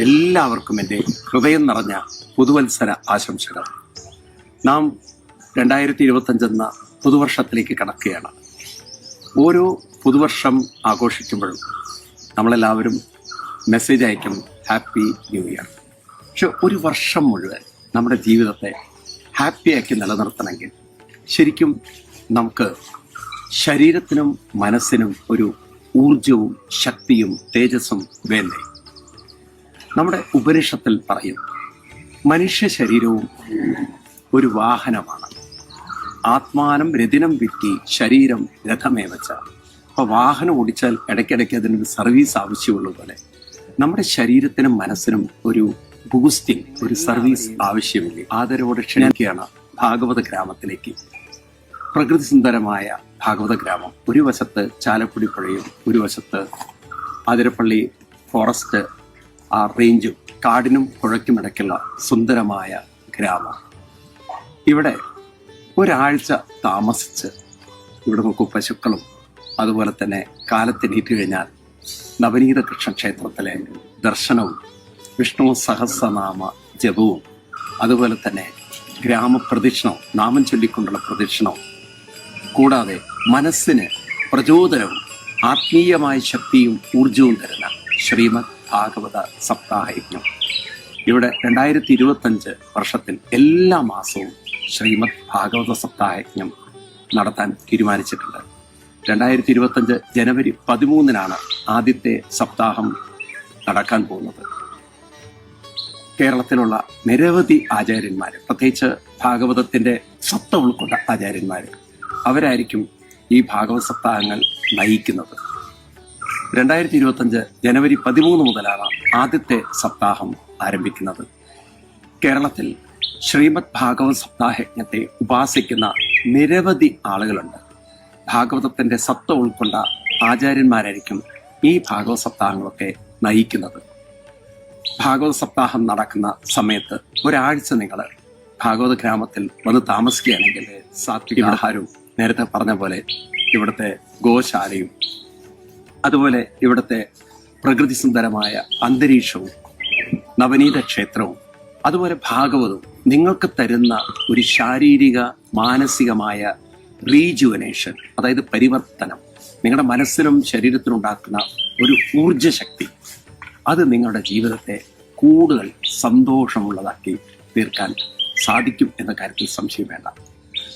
എല്ലാവർക്കും എന്റെ ഹൃദയം നിറഞ്ഞ പുതുവത്സര ആശംസകൾ. നാം രണ്ടായിരത്തി ഇരുപത്തഞ്ചെന്ന പുതുവർഷത്തിലേക്ക് കടക്കുകയാണ്. ഓരോ പുതുവർഷം ആഘോഷിക്കുമ്പോഴും നമ്മളെല്ലാവരും മെസ്സേജ് അയക്കും ഹാപ്പി ന്യൂ ഇയർ പക്ഷെ ഒരു വർഷം മുഴുവൻ നമ്മുടെ ജീവിതത്തെ ഹാപ്പിയാക്കി നിലനിർത്തണമെങ്കിൽ ശരിക്കും നമുക്ക് ശരീരത്തിനും മനസ്സിനും ഒരു ഊർജവും ശക്തിയും തേജസ്സും വേണ്ടേ? നമ്മുടെ ഉപനിഷത്തിൽ പറയുന്നു മനുഷ്യ ശരീരവും ഒരു വാഹനമാണ്. ആത്മാനം രതിനം വിറ്റി ശരീരം രഥമേവച്ച അപ്പൊ വാഹനം ഓടിച്ചാൽ ഇടയ്ക്കിടയ്ക്ക് അതിനൊരു സർവീസ് ആവശ്യമുള്ള പോലെ നമ്മുടെ ശരീരത്തിനും മനസ്സിനും ഒരു ബൂസ്റ്റിംഗ് ഒരു സർവീസ് ആവശ്യമില്ലേ? ആദരവോടെ ക്ഷണിക്കുകയാണ് ഭാഗവത ഗ്രാമത്തിലേക്ക്. പ്രകൃതി സുന്ദരമായ ഭാഗവത ഗ്രാമം. ഒരു വശത്ത് ചാലക്കുടി പുഴയും ഒരു വശത്ത് അതിരപ്പള്ളി ഫോറസ്റ്റ് ആ റേഞ്ചും കാടിനും പുഴയ്ക്കും ഇടയ്ക്കുള്ള സുന്ദരമായ ഗ്രാമം. ഇവിടെ ഒരാഴ്ച താമസിച്ച് ഇവിടെ നമുക്ക് പശുക്കളും അതുപോലെ തന്നെ കാലത്തിനീറ്റ് കഴിഞ്ഞാൽ നവനീത കൃഷ്ണ ക്ഷേത്രത്തിലെ ദർശനവും വിഷ്ണു സഹസ്രനാമ ജപവും അതുപോലെ തന്നെ ഗ്രാമപ്രദക്ഷിണവും നാമം ചൊല്ലിക്കൊണ്ടുള്ള പ്രദക്ഷിണവും കൂടാതെ മനസ്സിന് പ്രചോദനവും ആത്മീയമായ ശക്തിയും ഊർജവും തരുന്ന ശ്രീമദ് ഭാഗവത സപ്താഹയജ്ഞം. ഇവിടെ രണ്ടായിരത്തി ഇരുപത്തഞ്ച് വർഷത്തിൽ എല്ലാ മാസവും ശ്രീമദ് ഭാഗവത സപ്താഹയജ്ഞം നടത്താൻ തീരുമാനിച്ചിട്ടുണ്ട്. രണ്ടായിരത്തി ഇരുപത്തഞ്ച് ജനുവരി പതിമൂന്നിനാണ് ആദ്യത്തെ സപ്താഹം നടക്കാൻ പോകുന്നത്. കേരളത്തിലുള്ള നിരവധി ആചാര്യന്മാർ പ്രത്യേകിച്ച് ഭാഗവതത്തിന്റെ സത്ത ഉൾക്കൊണ്ട ആചാര്യന്മാർ അവരായിരിക്കും ഈ ഭാഗവത സപ്താഹങ്ങൾ നയിക്കുന്നത്. രണ്ടായിരത്തി ഇരുപത്തഞ്ച് ജനുവരി പതിമൂന്ന് മുതലാണ് ആദ്യത്തെ സപ്താഹം ആരംഭിക്കുന്നത്. കേരളത്തിൽ ശ്രീമദ് ഭാഗവത സപ്താഹയജ്ഞത്തെ ഉപാസിക്കുന്ന നിരവധി ആളുകളുണ്ട്. ഭാഗവതത്തിന്റെ സത്ത ഉൾക്കൊണ്ട ആചാര്യന്മാരായിരിക്കും ഈ ഭാഗവത സപ്താഹങ്ങളൊക്കെ നയിക്കുന്നത്. ഭാഗവത സപ്താഹം നടക്കുന്ന സമയത്ത് ഒരാഴ്ച നിങ്ങൾ ഭാഗവത ഗ്രാമത്തിൽ വന്ന് താമസിക്കുകയാണെങ്കിൽ സാത്വിക ആഹാരവും നേരത്തെ പറഞ്ഞ പോലെ ഇവിടുത്തെ ഗോശാലയും അതുപോലെ ഇവിടുത്തെ പ്രകൃതി സുന്ദരമായ അന്തരീക്ഷവും നവനീത ക്ഷേത്രവും അതുപോലെ ഭാഗവതവും നിങ്ങൾക്ക് തരുന്ന ഒരു ശാരീരിക മാനസികമായ റീജുവനേഷൻ അതായത് പരിവർത്തനം നിങ്ങളുടെ മനസ്സിനും ശരീരത്തിനും ഉണ്ടാക്കുന്ന ഒരു ഊർജശക്തി അത് നിങ്ങളുടെ ജീവിതത്തെ കൂടുതൽ സന്തോഷമുള്ളതാക്കി തീർക്കാൻ സാധിക്കും എന്ന കാര്യത്തിൽ സംശയം വേണ്ട.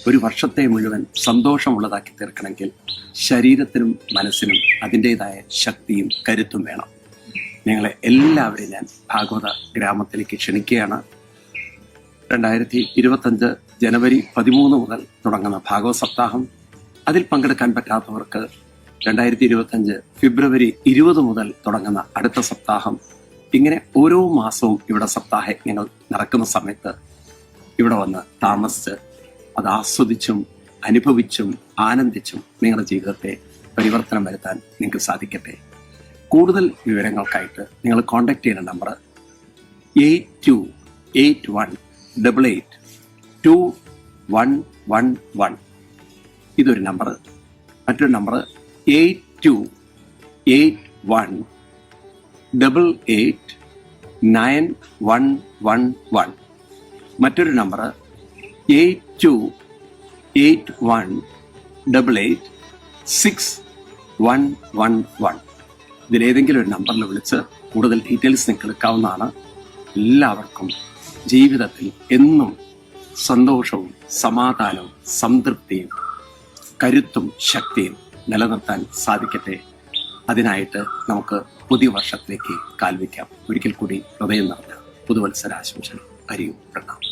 ഒരു വർഷത്തെ മുഴുവൻ സന്തോഷമുള്ളതാക്കി തീർക്കണമെങ്കിൽ ശരീരത്തിനും മനസ്സിനും അതിന്റെതായ ശക്തിയും കരുത്തും വേണം. നിങ്ങളെ എല്ലാവരെയും ഞാൻ ഭാഗവത ഗ്രാമത്തിലേക്ക് ക്ഷണിക്കുകയാണ്. രണ്ടായിരത്തി ഇരുപത്തഞ്ച് ജനുവരി പതിമൂന്ന് മുതൽ തുടങ്ങുന്ന ഭാഗവത സപ്താഹം. അതിൽ പങ്കെടുക്കാൻ പറ്റാത്തവർക്ക് രണ്ടായിരത്തി ഇരുപത്തഞ്ച് ഫെബ്രുവരി ഇരുപത് മുതൽ തുടങ്ങുന്ന അടുത്ത സപ്താഹം. ഇങ്ങനെ ഓരോ മാസവും ഇവിടെ സപ്താഹയജ്ഞങ്ങൾ നടക്കുന്ന സമയത്ത് ഇവിടെ വന്ന് താമസിച്ച് അത് ആസ്വദിച്ചും അനുഭവിച്ചും ആനന്ദിച്ചും നിങ്ങളുടെ ജീവിതത്തെ പരിവർത്തനം വരുത്താൻ നിങ്ങൾക്ക് സാധിക്കട്ടെ. കൂടുതൽ വിവരങ്ങൾക്കായിട്ട് നിങ്ങൾ കോൺടാക്ട് ചെയ്യുന്ന number eight two eight one double eight two one one one ഇതൊരു നമ്പർ മറ്റൊരു number eight two eight one double eight nine one one one മറ്റൊരു number eight two eight one double eight six one one one ഇതിലേതെങ്കിലും ഒരു നമ്പറിൽ വിളിച്ച് കൂടുതൽ details നിങ്ങൾക്ക് എടുക്കാവുന്നതാണ്. എല്ലാവർക്കും ജീവിതത്തിൽ എന്നും സന്തോഷവും സമാധാനവും സംതൃപ്തിയും കരുത്തും ശക്തിയും നിലനിർത്താൻ സാധിക്കട്ടെ. അതിനായിട്ട് നമുക്ക് പുതിയ വർഷത്തിലേക്ക് കാൽവയ്ക്കാം ഒരിക്കൽ കൂടി ഹൃദയം നിറഞ്ഞ പുതുവത്സരാശംസകൾ. അരിയും പ്രണാം